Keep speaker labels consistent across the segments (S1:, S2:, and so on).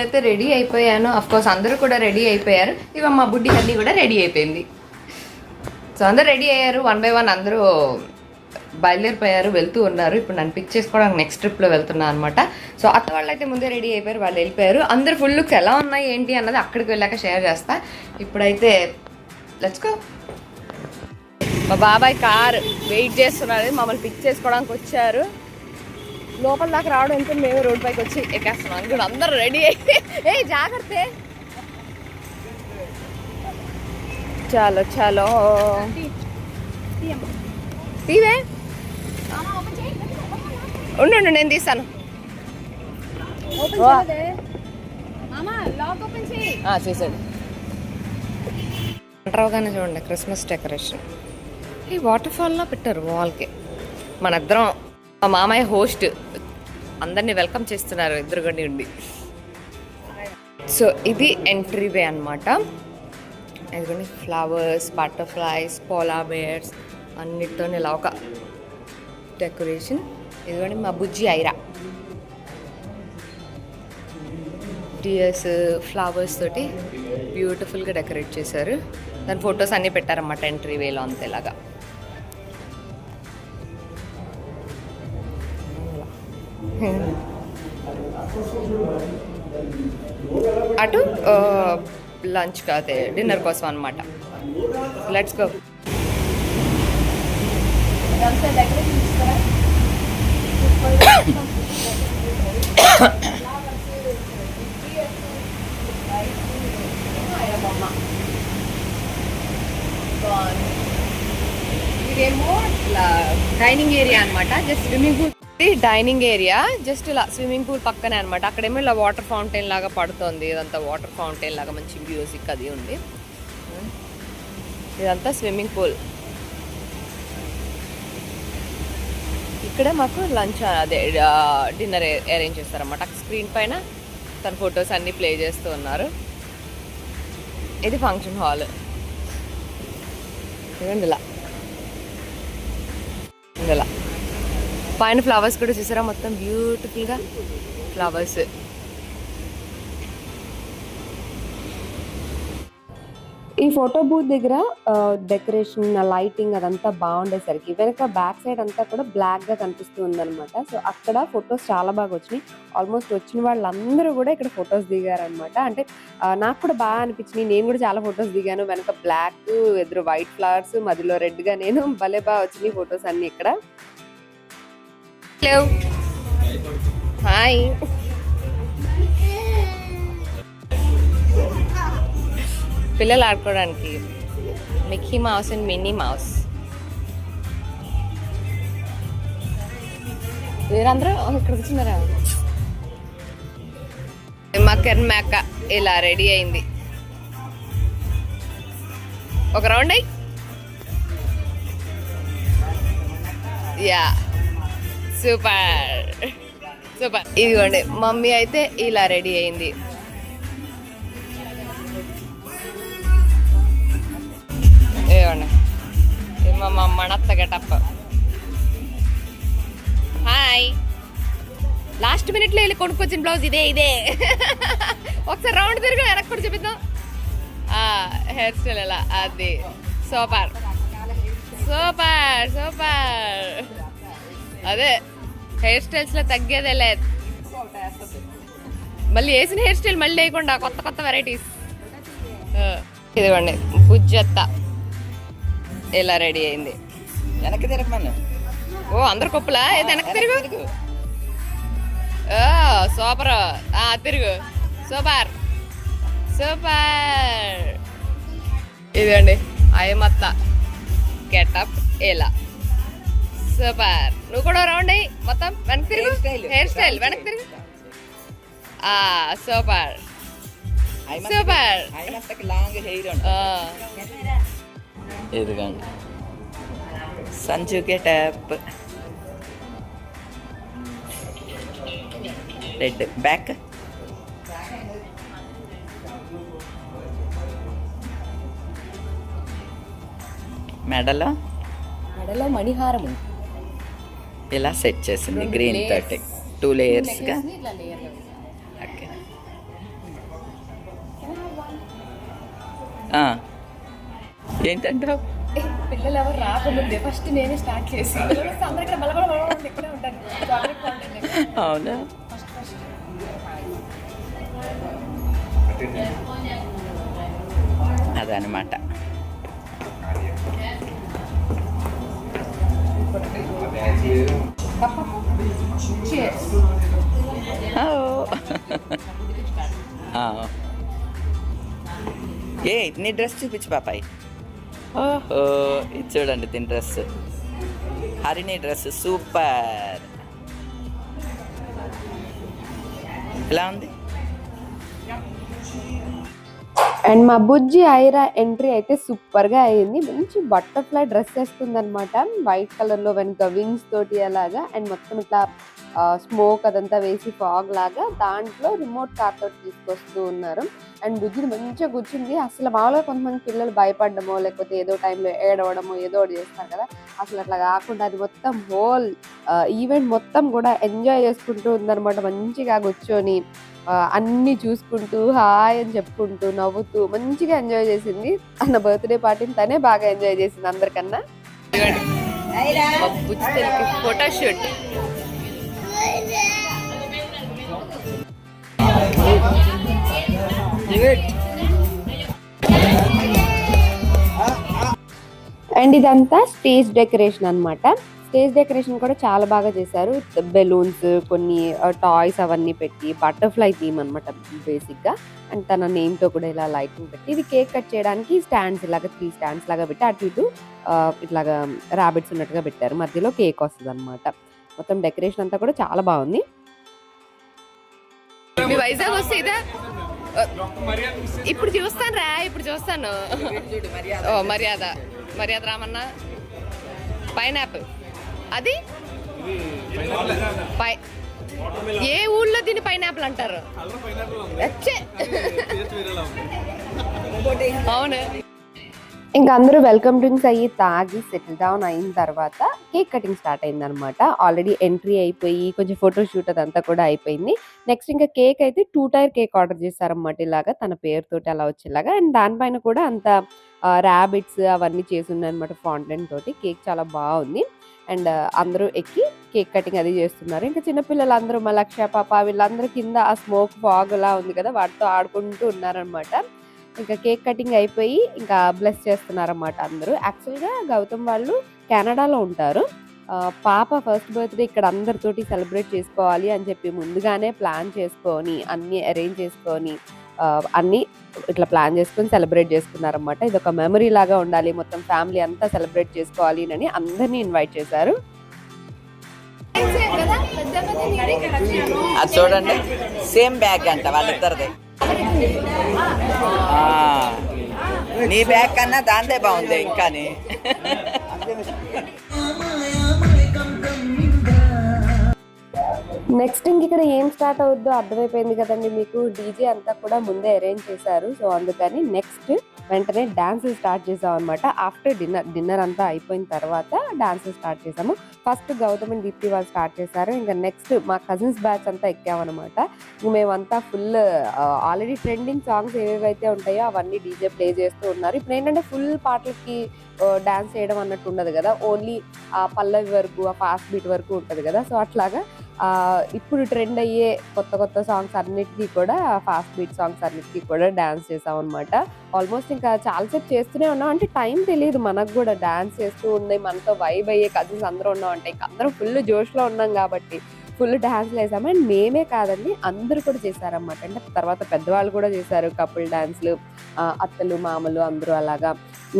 S1: నేనైతే రెడీ అయిపోయాను. అఫ్కోర్స్ అందరూ కూడా రెడీ అయిపోయారు. ఇవ మా బుడ్డి అన్నీ కూడా రెడీ అయిపోయింది. సో అందరూ రెడీ అయ్యారు. వన్ బై వన్ అందరూ బయలుదేరిపోయారు వెళ్తూ ఉన్నారు. ఇప్పుడు నన్ను పిక్ చేసుకోవడానికి నెక్స్ట్ ట్రిప్లో వెళ్తున్నాను అనమాట సో అత్త వాళ్ళు అయితే ముందే రెడీ అయిపోయారు వాళ్ళు వెళ్ళిపోయారు. అందరు ఫుల్ లుక్స్ ఎలా ఉన్నాయి ఏంటి అన్నది అక్కడికి వెళ్ళాక షేర్ చేస్తా. ఇప్పుడైతే లెచ్చుకో మా బాబాయ్ కార్ వెయిట్ చేస్తున్నారు మమ్మల్ని పిక్ చేసుకోవడానికి వచ్చారు. లోపల దాకా రావడం ఎంత మేము రోడ్ పైకి వచ్చి ఎక్కేస్తున్నాం. కూడా అందరూ రెడీ అయ్యి ఏ జాగ్రత్త. చాలో చాలో. తీవే. ఉండు నేను తీస్తాను. ఆ, చేసాడు అంటారుగానే చూడండి క్రిస్మస్ డెకరేషన్. ఈ వాటర్ ఫాల్లో పెట్టారు వాల్కి. మన ఇద్దరం మా మామయ్య హోస్ట్. అందరినీ వెల్కమ్ చేస్తున్నారు ఎదురుగొని ఉండి. సో ఇది ఎంట్రీ వే అనమాట ఇదిగోండి ఫ్లవర్స్ బటర్ఫ్లైస్ పోలా బేర్స్ అన్నిటితో ఇలా ఒక డెకరేషన్. ఇదిగోండి మా బుజ్జి ఐరా. డియర్స్ ఫ్లవర్స్ తోటి బ్యూటిఫుల్గా డెకరేట్ చేశారు. దాని ఫొటోస్ అన్నీ పెట్టారన్నమాట ఎంట్రీ వేలో అంతేలాగా. అటు లంచ్ కాదే డిన్నర్ కోసం అనమాట లెట్స్ గో ఇదేమో ఇట్లా డైనింగ్ ఏరియా అన్నమాట just swimming pool dining area just ఇలా స్విమ్మింగ్ పూల్ పక్కనే అనమాట అక్కడేమో ఇలా వాటర్ ఫౌంటైన్ లాగా పడుతుంది. ఇదంతా వాటర్ ఫౌంటైన్ లాగా మంచి మ్యూజిక్ అది ఉంది. ఇదంతా స్విమ్మింగ్ పూల్. ఇక్కడే మాకు లంచ్ అదే డిన్నర్ అరేంజ్ చేస్తారన్నమాట. స్క్రీన్ పైన తన ఫొటోస్ అన్నీ ప్లే చేస్తూ ఉన్నారు. ఇది ఫంక్షన్ హాల్. ఇదండి ఇలా ఇలా పైన ఫ్లవర్స్ కూడా చూసారా? మొత్తం బ్యూటిఫుల్గా ఫ్లవర్స్
S2: ఈ ఫోటో బూత్ దగ్గర డెకరేషన్ లైటింగ్ అదంతా బాగుండేసరికి వెనక బ్యాక్ సైడ్ అంతా కూడా బ్లాక్గా కనిపిస్తూ ఉందన్నమాట. సో అక్కడ ఫొటోస్ చాలా బాగా వచ్చినాయి. ఆల్మోస్ట్ వచ్చిన వాళ్ళందరూ కూడా ఇక్కడ ఫొటోస్ దిగారనమాట అంటే నాకు కూడా బాగా అనిపించినాయి. నేను కూడా చాలా ఫొటోస్ దిగాను. వెనక బ్లాక్ ఎదురు వైట్ ఫ్లవర్స్ మధ్యలో రెడ్గా నేను భలే బాగా వచ్చినాయి ఫొటోస్ అన్ని ఇక్కడ.
S1: హలో. హాయ్. పిల్లలు ఆడుకోవడానికి Mickey Mouse and Minnie Mouse. మీరందరూ ఇక్కడ కూర్చున్నారా? మకర్ మేక ఇలా రెడీ అయింది. ఒక రౌండ్ అయ్యి. యా. సూపర్. సూపర్. ఇదిగోండి మమ్మీ అయితే ఇలా రెడీ అయింది. ఇదిగోండి మా మణత్త గెటప్ హాయ్. లాస్ట్ మినిట్లో వెళ్ళి కొనుక్కొచ్చిన బ్లౌజ్ ఇదే ఇదే. ఒకసారి రౌండ్ తిరిగి వెనక్కి కూడా చూపిద్దాం. హెయిర్ స్టైల్ ఎలా? అది. సూపర్. Super super. అదే. హెయిర్ స్టైల్స్లో తగ్గేదే లేదు. మళ్ళీ వేసిన హెయిర్ స్టైల్ మళ్ళీ వేయకుండా కొత్త కొత్త వెరైటీస్. ఇదిగోండి బుజ్జత్త. ఇలా రెడీ అయింది.
S3: వెనక్కి తిరగమన్నా
S1: ఓ అందరు కొప్పులా? ఏది వెనక్కి తిరుగు. సూపర్. తిరుగు. సూపర్. సూపర్. ఇదండి అయ్యమత్త గెటప్ ఇలా. సూపర్ నువ్వు కూడా రౌండ్ అయ్యి మొత్తం వెనక్కి తిరుగు
S3: Hair style.
S1: హెయిర్ స్టైల్ వెనక్కి తిరుగు ఆ సూపర్ సూపర్
S3: అయినంతకి లాంగ్ హెయిర్ ఎదుగండి సంచు గెటప్ రెడ్ బ్యాక్ మెడలో
S1: మెడలో మణిహారం
S3: ఇలా సెట్ చేసింది గ్రీన్ తోటి టూ లేయర్స్గా ఓకే. ఏంటంటావు?
S1: పిల్లలు ఎవరు రాకముందే. ఫస్ట్ నేనే స్టార్ట్ చేసి
S3: అవునా? అదనమాట. ఓ. ఆ. ఏ నీ డ్రెస్ చూపించు పాపాయి. ఓహో. ఇది చూడండి దీని డ్రెస్. Harini dress super. ఎలా ఉంది?
S2: అండ్ మా బుజ్జి ఐరా ఎంట్రీ అయితే సూపర్గా అయింది. మంచి బటర్ఫ్లై డ్రెస్ వేస్తుంది అనమాట వైట్ కలర్లో వెనుక వింగ్స్ తోటి అలాగా. అండ్ మొత్తం ఇట్లా స్మోక్ అదంతా వేసి ఫాగ్ లాగా దాంట్లో రిమోట్ కార్ తోటి తీసుకొస్తూ ఉన్నారు. అండ్ బుజ్జిని మంచిగా కూర్చుంది అసలు మామూలుగా కొంతమంది పిల్లలు భయపడడమో లేకపోతే ఏదో టైంలో ఏడవడమో ఏదో ఒకటి చేస్తారు కదా. అసలు అట్లా కాకుండా అది మొత్తం హోల్ ఈవెంట్ మొత్తం కూడా ఎంజాయ్ చేసుకుంటూ ఉందన్నమాట. మంచిగా కూర్చొని అన్ని చూసుకుంటూ హాయ్ అని చెప్పుకుంటూ నవ్వుతూ మంచిగా ఎంజాయ్ చేసింది. తన బర్త్డే పార్టీని తనే బాగా ఎంజాయ్ చేసింది అందరికన్నా.
S1: ఫోటో షూట్
S2: అండ్ ఇదంతా స్టేజ్ డెకరేషన్ అన్నమాట. స్టేజ్ డెకరేషన్ కూడా చాలా బాగా చేశారు. బెలూన్స్ కొన్ని టాయ్స్ అవన్నీ పెట్టి బటర్ఫ్లై థీమ్ అనమాట బేసిక్గా అండ్ తన నేమ్తో కూడా ఇలా లైటింగ్ పెట్టి ఇది కేక్ కట్ చేయడానికి స్టాండ్స్ ఇలాగా త్రీ స్టాండ్స్ లాగా పెట్టి అటు ఇటు ఇట్లాగా రాబిట్స్ ఉన్నట్టుగా పెట్టారు. మధ్యలో కేక్ వస్తుంది అనమాట మొత్తం డెకరేషన్ అంతా కూడా చాలా బాగుంది.
S1: మీ వైజాగ్ వస్తే ఇదా? ఇప్పుడు చూస్తాను రా ఇప్పుడు చూస్తాను. ఓ మర్యాద. మర్యాద రామన్న. పైనాపిల్. అది? పై ఏ ఊళ్ళో దీన్ని పైనాపిల్ అంటారు? అవును.
S2: ఇంకా అందరూ వెల్కమ్ డ్రింక్స్ అయ్యి తాగి సెటిల్ డౌన్ అయిన తర్వాత కేక్ కటింగ్ స్టార్ట్ అయిందనమాట ఆల్రెడీ ఎంట్రీ అయిపోయి కొంచెం ఫోటో షూట్ అదంతా కూడా అయిపోయింది. నెక్స్ట్ ఇంకా కేక్ అయితే టూ టైర్ కేక్ ఆర్డర్ చేశారనమాట ఇలాగా. తన పేరుతోటి అలా వచ్చేలాగా. అండ్ దానిపైన కూడా అంత ర్యాబిట్స్ అవన్నీ చేసి ఉన్నాయన్నమాట ఫాంటైన్ తోటి. కేక్ చాలా బాగుంది. అండ్ అందరూ ఎక్కి కేక్ కటింగ్ అది చేస్తున్నారు. ఇంకా చిన్నపిల్లలు అందరూ మా లక్ష్య పాప వీళ్ళందరూ కింద ఆ స్మోక్ ఫాగ్ లా ఉంది కదా వాటితో ఆడుకుంటూ ఉన్నారనమాట ఇంకా కేక్ కటింగ్ అయిపోయి ఇంకా బ్లెస్ చేస్తున్నారన్నమాట అందరూ. యాక్చువల్గా గౌతమ్ వాళ్ళు కెనడాలో ఉంటారు. పాప ఫస్ట్ బర్త్డే ఇక్కడ అందరితోటి సెలబ్రేట్ చేసుకోవాలి అని చెప్పి ముందుగానే ప్లాన్ చేసుకొని అన్ని అరేంజ్ చేసుకొని అన్నీ అన్ని ఇట్లా ప్లాన్ చేసుకొని సెలబ్రేట్ చేసుకున్నారన్నమాట. ఇది ఒక మెమరీ లాగా ఉండాలి. మొత్తం ఫ్యామిలీ అంతా సెలబ్రేట్ చేసుకోవాలి అని అందరినీ ఇన్వైట్ చేశారు.
S3: అది చూడండి. సేమ్ బ్యాగ్ అంట వాళ్ళిద్దరిది. నీ బ్యాగ్ కన్నా దాందే బాగుంది ఇంకాని
S2: నెక్స్ట్ ఇంక ఇక్కడ ఏం స్టార్ట్ అవుద్దో అర్థమైపోయింది కదండి మీకు. డీజే అంతా కూడా ముందే అరేంజ్ చేశారు. సో అందుకని నెక్స్ట్ వెంటనే డాన్స్ స్టార్ట్ చేసాం అనమాట ఆఫ్టర్ డిన్నర్ డిన్నర్ అంతా అయిపోయిన తర్వాత డాన్స్ స్టార్ట్ చేసాము ఫస్ట్ గౌతమ్ అండ్ దీప్తి వాళ్ళు స్టార్ట్ చేశారు. ఇంకా నెక్స్ట్ మా కజిన్స్ బ్యాచ్ అంతా ఎక్కామన్నమాట. ఇంక మేమంతా ఫుల్ ఆల్రెడీ ట్రెండింగ్ సాంగ్స్ ఏవేవైతే ఉంటాయో అవన్నీ డీజే ప్లే చేస్తూ ఉన్నారు. ఇప్పుడు ఏంటంటే ఫుల్ పాటలకి డాన్స్ చేయడం అన్నట్టు ఉండదు కదా. ఓన్లీ ఆ పల్లవి వరకు ఆ ఫాస్ట్ బీట్ వరకు ఉంటుంది కదా. సో అట్లాగా ఇప్పుడు ట్రెండ్ అయ్యే కొత్త కొత్త సాంగ్స్ అన్నిటికీ కూడా ఫాస్ట్ బీట్ సాంగ్స్ అన్నిటికీ కూడా డ్యాన్స్ చేసాం అనమాట ఆల్మోస్ట్ ఇంకా చాలాసేపు చేస్తూనే ఉన్నాం. అంటే టైం తెలియదు మనకు కూడా. డ్యాన్స్ చేస్తూ ఉన్నాయి మనతో వైబ్ అయ్యే కజిన్స్ అందరూ ఉన్నాం అంటే ఇంకా అందరం ఫుల్ జోష్లో ఉన్నాం కాబట్టి. ఫుల్ డ్యాన్స్లు వేసాము. అండ్ మేమే కాదండి అందరూ కూడా చేశారన్నమాట. అంటే తర్వాత పెద్దవాళ్ళు కూడా చేశారు కపుల్ డాన్స్లు అత్తలు మామలు అందరూ అలాగా.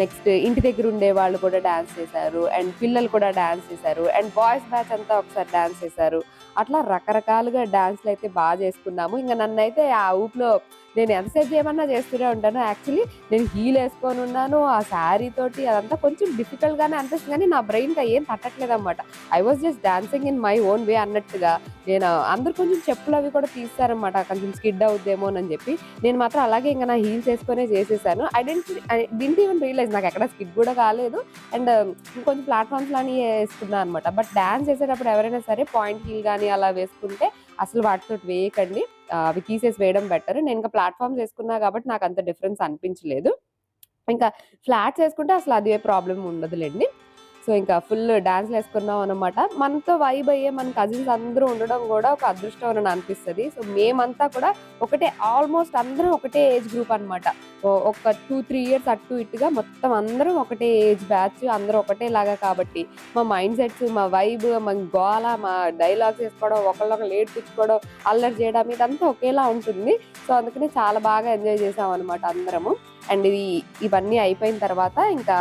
S2: నెక్స్ట్ ఇంటి దగ్గర ఉండే వాళ్ళు కూడా డాన్స్ చేశారు అండ్ పిల్లలు కూడా డాన్స్ చేశారు అండ్ బాయ్స్ బ్యాచ్ అంతా ఒకసారి డాన్స్ చేశారు అట్లా రకరకాలుగా డాన్స్లు అయితే బాగా చేసుకున్నాము. ఇంకా నన్ను అయితే ఆ ఊపిలో నేను ఎంతసేపు ఏమన్నా చేస్తూనే ఉంటాను. యాక్చువల్లీ నేను హీల్ వేసుకొని ఉన్నాను. ఆ శారీ తోటి అదంతా కొంచెం డిఫికల్ట్గానే అనిపిస్తుంది కానీ నా బ్రెయిన్కి ఏం తట్టట్లేదు అనమాట I was just dancing in my own way అన్నట్టుగా నేను అందరు కొంచెం చెప్పులు అవి కూడా తీస్తారనమాట కొంచెం స్కిడ్ అవుద్దేమో అని చెప్పి నేను మాత్రం అలాగే ఇంకా నా హీల్స్ వేసుకొని చేసేసాను. I didn't didn't even realize నాకు ఎక్కడ స్కిడ్ కూడా కాలేదు. అండ్ um, కొంచెం ప్లాట్ఫామ్స్ లాని వేసుకున్నాను అనమాట బట్ డాన్స్ చేసేటప్పుడు ఎవరైనా సరే పాయింట్ హీల్ కానీ అలా వేసుకుంటే అసలు వాటితో వేయకండి. అవి తీసేసి వేయడం బెటర్ నేను ఇంకా ప్లాట్ఫామ్స్ వేసుకున్నా కాబట్టి నాకు అంత డిఫరెన్స్ అనిపించలేదు. ఇంకా ఫ్లాట్స్ వేసుకుంటే అసలు అది ఏ ప్రాబ్లం ఉండదులేండి. సో ఇంకా ఫుల్ డాన్స్లు వేసుకున్నాం అనమాట మనతో వైబ్ అయ్యే మన కజిన్స్ అందరూ ఉండడం కూడా ఒక అదృష్టం అని అనిపిస్తుంది. సో మేమంతా కూడా ఒకటే ఆల్మోస్ట్ అందరం ఒకటే ఏజ్ గ్రూప్ అనమాట ఒక టూ త్రీ ఇయర్స్ అటు ఇటుగా మొత్తం అందరం ఒకటే ఏజ్ బ్యాచ్ అందరూ ఒకటేలాగా కాబట్టి మా మైండ్ సెట్స్ మా వైబ్ మా గోల మా డైలాగ్స్ వేసుకోవడం ఒకళ్ళొకరు ఏడ్పించుకోవడం అల్లరి చేయడం ఇదంతా ఒకేలా ఉంటుంది. సో అందుకని చాలా బాగా ఎంజాయ్ చేసాం అనమాట అందరము. అండ్ ఇది ఇవన్నీ అయిపోయిన తర్వాత ఇంకా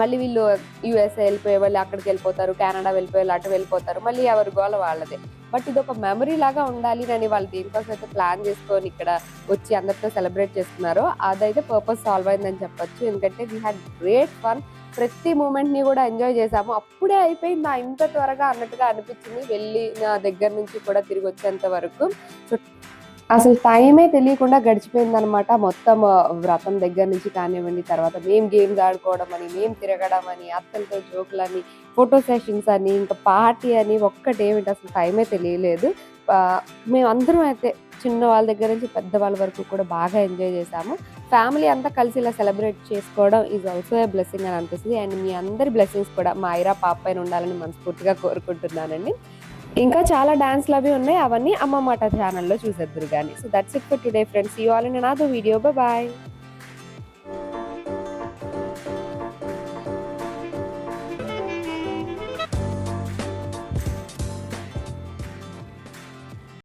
S2: మళ్ళీ వీళ్ళు యూఎస్ఏ వెళ్ళిపోయే వాళ్ళు అక్కడికి వెళ్ళిపోతారు కెనడా వెళ్ళిపోయే వాళ్ళు అటు వెళ్ళిపోతారు మళ్ళీ ఎవరి గోల వాళ్ళదే. బట్ ఇది ఒక మెమరీ లాగా ఉండాలి అని వాళ్ళు దీనికోసం అయితే ప్లాన్ చేసుకొని ఇక్కడ వచ్చి అందరితో సెలబ్రేట్ చేస్తున్నారు అదైతే పర్పస్ సాల్వ్ అయిందని చెప్పొచ్చు. ఎందుకంటే వీ హ్యాడ్ గ్రేట్ ఫన్ ప్రతి మూమెంట్ని కూడా ఎంజాయ్ చేసాము అప్పుడే అయిపోయింది. ఇంత త్వరగా అన్నట్టుగా అనిపించింది. వెళ్ళి నా దగ్గర నుంచి కూడా తిరిగి వచ్చేంత వరకు. సో అసలు టైమే తెలియకుండా గడిచిపోయిందనమాట మొత్తం వ్రతం దగ్గర నుంచి కానివ్వండి తర్వాత మేము గేమ్స్ ఆడుకోవడం అని మేము తిరగడం అని అత్తలతో జోకులని ఫోటో సెషన్స్ అని ఇంకా పార్టీ అని ఒక్కటేమిటి అసలు టైమే తెలియలేదు. మేమందరం అయితే చిన్న వాళ్ళ దగ్గర నుంచి పెద్ద వాళ్ళ వరకు కూడా బాగా ఎంజాయ్ చేసాము ఫ్యామిలీ అంతా కలిసి ఇలా సెలబ్రేట్ చేసుకోవడం ఈజ్ ఆల్సో ఏ బ్లెస్సింగ్ అని అనిపిస్తుంది. అండ్ మీ అందరి బ్లెస్సింగ్స్ కూడా మా ఐరా పాప పైన ఉండాలని మనస్ఫూర్తిగా కోరుకుంటున్నానండి. ఇంకా చాలా డాన్స్లు అవి ఉన్నాయి అవన్నీ అమ్మ మాట ఛానల్లో చూసేద్దరు కానీ so that's it for today friends you all in another video bye